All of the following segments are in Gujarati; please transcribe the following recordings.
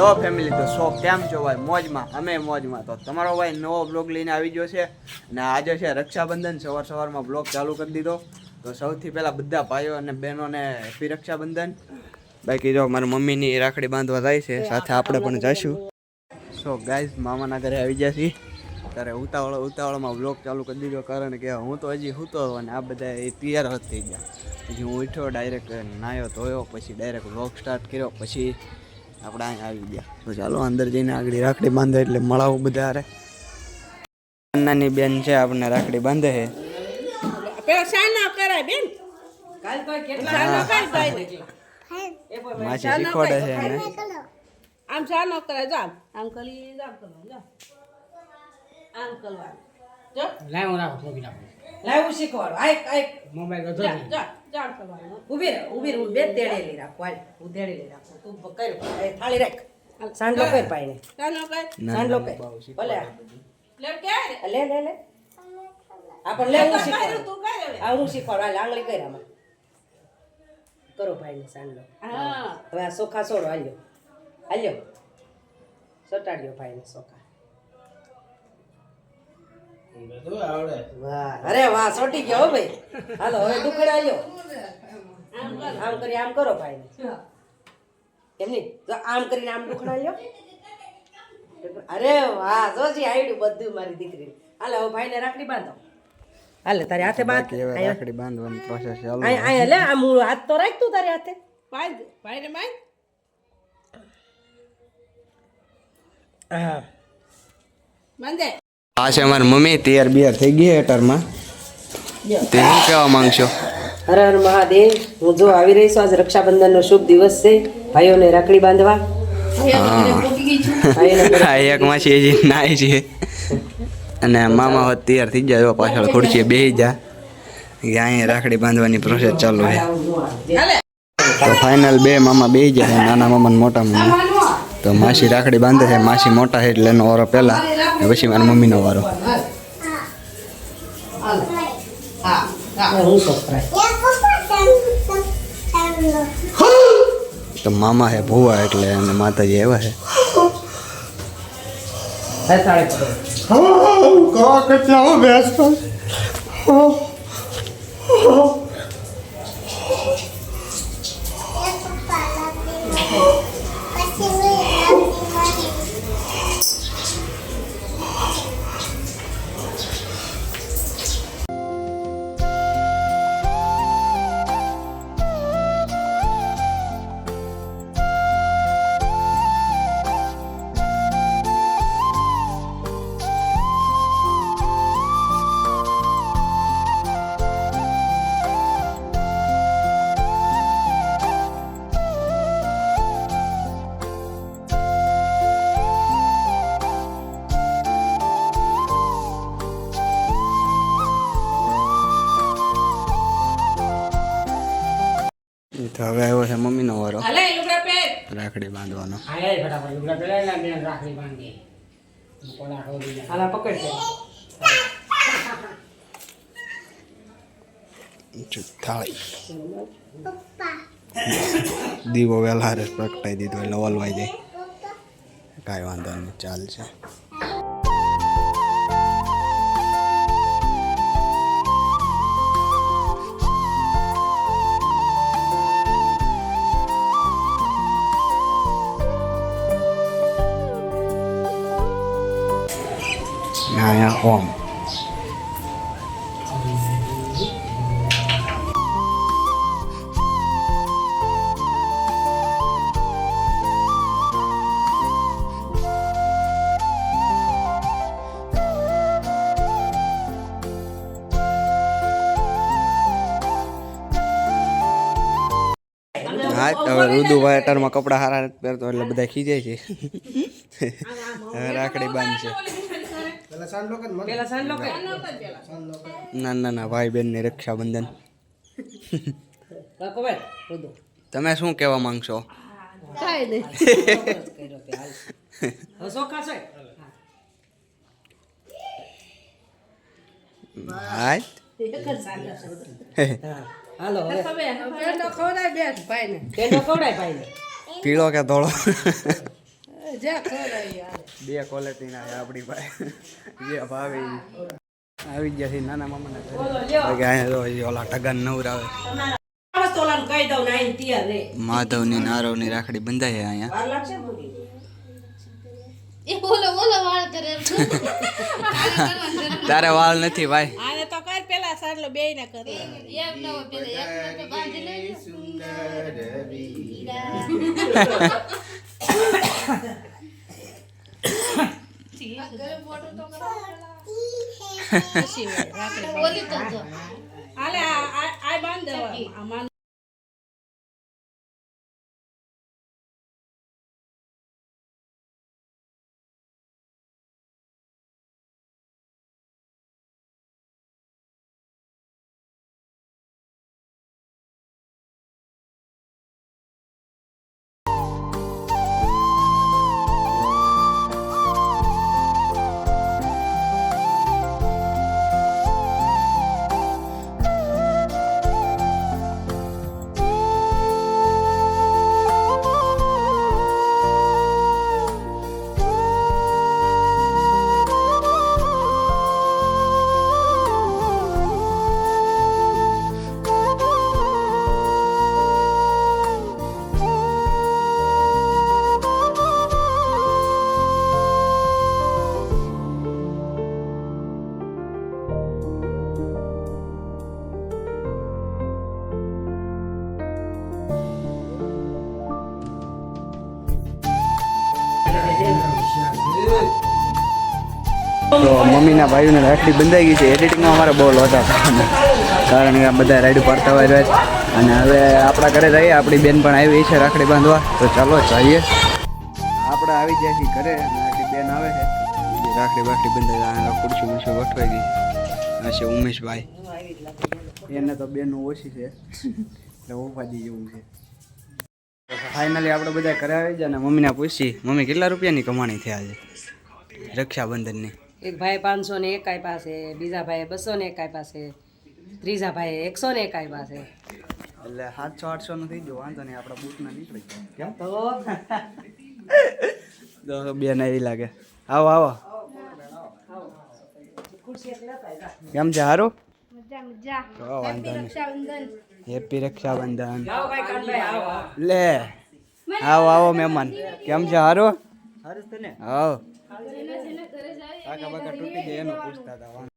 લો ફેમિલી તો શોખ કેમ છો ભાઈ? મોજમાં, અમે મોજમાં. તો તમારો ભાઈ નવો બ્લોગ લઈને આવી ગયો છે અને આજે છે રક્ષાબંધન. સવાર સવારમાં બ્લોગ ચાલુ કરી દીધો. તો સૌથી પહેલાં બધા ભાઈઓ અને બહેનોને હેપી રક્ષાબંધન. બાકી જો મારી મમ્મીની રાખડી બાંધવા જાય છે, સાથે આપણે પણ જઈશું સો ગાઈઝ મામાના ઘરે આવી ગયા છીએ. ત્યારે ઉતાવળ, ઉતાવળમાં બ્લોગ ચાલુ કરી દીધો કારણ કે હું તો હજી સૂતો હતો અને આ બધા એ તૈયાર હોત થઈ ગયા. પછી હું ઉઠ્યો ડાયરેક્ટ નાહ્યો ધોયો, પછી ડાયરેક્ટ બ્લોગ સ્ટાર્ટ કર્યો, પછી આપણે અહીંયા આવી ગયા. તો ચાલો અંદર જઈને આગળ રાખડી બાંધે એટલે મળાવું બધા અરે નાની બેન છે આપણને રાખડી બાંધે છે. માસી શીખવાડે છે એને. આમ સાનો કરાય જા આમ. કરી જામ કરવા જા. આમ કરવા જો. હું રાખો થોડી રાખો. લાવું શીખવાડો. આઈક આઈક મોબાઈલ જા. જોઈ જા કરવાનું. ઊભી રહે ઊભી રહે બે તેડેલી રાખો હાલ ઉધેડેલી રાખો. તું કર થાળી રાખ. સાંડલો કર પાઈને સાંડલો કર. સાંડલો કર ભલે. લે કે? લે લે લે. આપણ પણ લે હું શીખવાડું. તું કઈ આ હું શીખવાડું. હાલ આંગળી કર આમાં. કરો ભાઈને સાંડલો. હા. હવે આ સોખા છોડો હાલ્યો. હાલ્યો. સટાડ્યો ભાઈને સોખા. અરે વાહ સોટી ગયો ભાઈ. હાલો હવે દુખડે આવ્યો આમ કરી આમ કરો ભાઈ એમ નહીં આમ કરીને આમ દુખડા આવ્યો અરે વાહ જોજી આવડ્યું બધું મારી દીકરી હાલે હવે ભાઈને રાખડી બાંધો. હાલે તારે હાથે બાંધ. રાખડી બાંધવાની પ્રોસેસ ચાલુ આ લે આમ હું હાથ તો રાખ તું તારે હાથે. ભાઈ ભાઈને બાંધ. હા. બંધે. આ છે મારી મમ્મી તૈયાર બિયાર થઈ ગઈ હેટરમાં તે શું કહેવા માંગશો? હર હર મહાદેવ હું જો આવી રહી છું આજે રક્ષાબંધનનો શુભ દિવસ છે. ભાઈઓને રાખડી બાંધવા. આ એક માસી હજી નાય છે. અને મામા હોત તૈયાર થઈ જાય પાછળ ખુરશી બેસી જા અહીંયા રાખડી બાંધવાની પ્રોસેસ ચાલુ છે. તો ફાઇનલ બે મામા બેસી જાય નાના મામા મોટા મામા તો માસી રાખડી બાંધે છે માસી મોટા છે એટલે એનો ઓરો પહેલા. પછી મારા મમ્મીનો વારો. હું તો મામા છે ભુવા એટલે અને માતાજી એવા છે હથાળે પડો તો હવે આવ્યો છે મમ્મીનો વારો. રાખડી બાંધવાનો. આય ફટાફટ લુગડા પેલા ના બેન રાખડી બાંધી. કોલા ખોલી જાય હાલા પકડ છે થાળી. દીવો વહેલા હારે પ્રગટાઈ દીધો એટલે ઓલવાઈ જાય. કાંઈ વાંધો નહીં ચાલશે. અહીંયા ઓમ હા તો હવે રુદુભાઈ અટારમાં કપડાં હારા પહેરતો એટલે બધા ખીજાય છે. રાખડી બાંધશે. સાંડલો કર ના ના ના ભાઈ ને રક્ષાબંધન. તમે શું કહેવા માંગશો? પીળો કે ધોળો. બે ક્વોલિટી ના આપણી પાસે. જે ભાવે આવી ગયા છે નાના મામા ના અહીંયા ઓલા ટગન નવરાવે. દઉં ને આઈને તૈયાર રે. માધવની નારવની રાખડી બંધાય અહીંયા. ને તારે વાળ નથી ભાઈ. સારલો બે ના કરી એમ ન હોય પેલા એક તો બાંધી તો જો. આ- આ બાંધ દેવા તો મમ્મીના ભાઈઓને રાખડી બંધાઈ ગઈ છે. એડિટિંગમાં અમારે બહુ લોટા કારણ કે આ બધા રાઈડ પાડતા હોય છે. અને હવે આપણા ઘરે રહીએ. આપણી બેન પણ આવી છે રાખડી બાંધવા. તો ચાલો જઈએ આપણે આવી જાય છે ઘરે. આપણી બેન આવે છે. રાખડી બાખડી બંધાઈ ખુરશી મુરશી ગોઠવાઈ ગઈ. આ ઉમેશભાઈ. એને તો બેન ઓછી છે. એટલે ઉપાધી જેવું છે. ફાઇનલી આપણે બધા ઘરે આવી જાય અને મમ્મીને પૂછી, મમ્મી, કેટલા રૂપિયાની કમાણી થયા છે? રક્ષાબંધનની. એક ભાઈ પાંચસો ને એકાઈ પાસે બીજા ભાઈ બસો ને એકાઈ પાસે ત્રીજા ભાઈ એકસો ને એકાઈ પાસે એટલે સાતસો આઠસો નું થઈ ગયો વાંધો નહીં આપણા બુટ ના નીકળી કેમ? તો બેન એવી લાગે. આવો આવો. કેમ છે સારું તો વાંધો નહીં. હેપી રક્ષાબંધન. આવો ભાઈ કાનભાઈ આવો આવો. લે આવો આવો મહેમાન. કેમ છે સારું આવો કાકા બાકા તૂટી જાય એનો પૂછતા હતા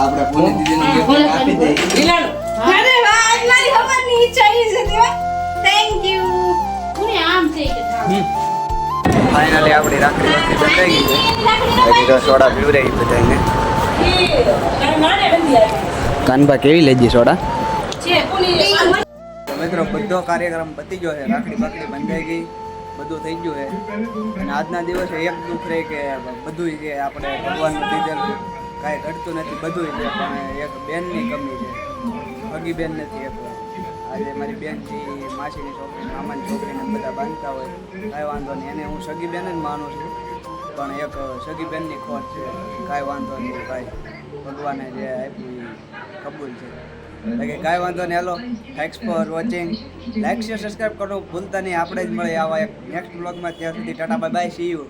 આપણે પૂરી દીદીને ગિફ્ટ આપી દે ઇલાનો અરે વાહ મારી ખબરની ચાહી છે દેવા થેન્ક યુ કોને આમ થઈ કે ફાઇનલી આપણી રાખડી બધી બંધાઈ ગઈ છે. તો સોડા પીવરાઈ બધાને ઈ તારી નાને કાનબા કેવી લેજી સોડા? કોની મિત્રો બધો કાર્યક્રમ પતી ગયો છે. રાખડી બાકડી બંધાઈ ગઈ. બધું થઈ ગયું છે. અને આજના દિવસે એક દુઃખ રહે કે બધું કે આપણે ભગવાનનું દીધેલું કાંઈ ઘટતું નથી બધું છે, પણ એક બેનની કમી છે. હગી બેન નથી એક. આજે મારી બેનથી માસીની છોકરી, મામાની છોકરીને બધા બાંધતા હોય, કાંઈ વાંધો નહીં. એને હું સગી બેન જ માનું છું, પણ એક સગી બેનની ખોટ છે. કાંઈ વાંધો નહીં ભાઈ, ભગવાને જે આપી કબૂલ છે. બાકી કાંઈ વાંધો નહીં, hello. Thanks for watching like share subscribe કરવું ભૂલતા નહીં. આપણે જ મળે આવા એક નેક્સ્ટ બ્લોગમાં ત્યાં સુધી tata bye bye see you